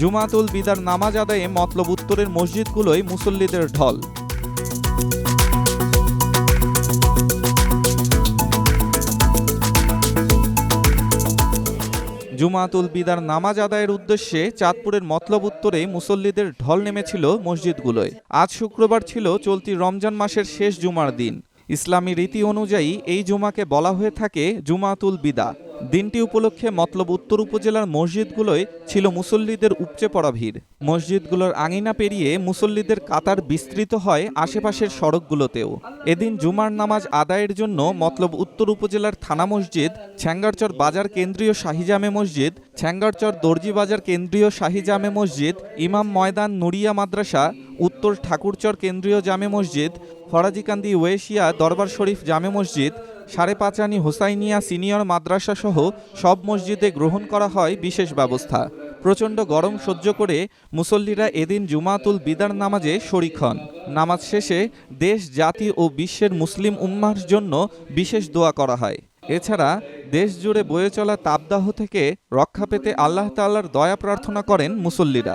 জুমাতুল বিদার নামাজ আদায়ে মতলব উত্তরের মসজিদগুলোয় মুসল্লিদের ঢল। জুমাতুল বিদার নামাজ আদায়ের উদ্দেশ্যে চাঁদপুরের মতলব উত্তরে মুসল্লিদের ঢল নেমেছিল মসজিদগুলোয়। আজ শুক্রবার ছিল চলতি রমজান মাসের শেষ জুমার দিন। ইসলামী রীতি অনুযায়ী এই জুমাকে বলা হয়ে থাকে জুমাতুল বিদা। দিনটি উপলক্ষে মতলব উত্তর উপজেলার মসজিদগুলোয় ছিল মুসল্লিদের উপচে পড়া ভিড়। মসজিদগুলোর আঙিনা পেরিয়ে মুসল্লিদের কাতার বিস্তৃত হয় আশেপাশের সড়কগুলোতেও। এদিন জুমার নামাজ আদায়ের জন্য মতলব উত্তর উপজেলার থানা মসজিদ, ছ্যাঙ্গারচর বাজার কেন্দ্রীয় শাহিজামে মসজিদ, ছ্যাঙ্গারচর দর্জি বাজার কেন্দ্রীয় শাহিজামে মসজিদ, ইমাম ময়দান নুরিয়া মাদ্রাসা উত্তর ঠাকুরচর কেন্দ্রীয় জামে মসজিদ ফরাজিকান্দি ওয়েশিয়া দরবার শরীফ জামে মসজিদ, সাড়ে পাঁচানি হোসাইনিয়া সিনিয়র মাদ্রাসা সহ সব মসজিদে গ্রহণ করা হয় বিশেষ ব্যবস্থা। প্রচণ্ড গরম সহ্য করে মুসল্লিরা এদিন জুমাতুল বিদার নামাজে শরিক হন। নামাজ শেষে দেশ, জাতি ও বিশ্বের মুসলিম উম্মার জন্য বিশেষ দোয়া করা হয়। এছাড়া দেশ জুড়ে বয়ে চলা তাপদাহ থেকে রক্ষা পেতে আল্লাহ তাল্লার দয়া প্রার্থনা করেন মুসল্লিরা।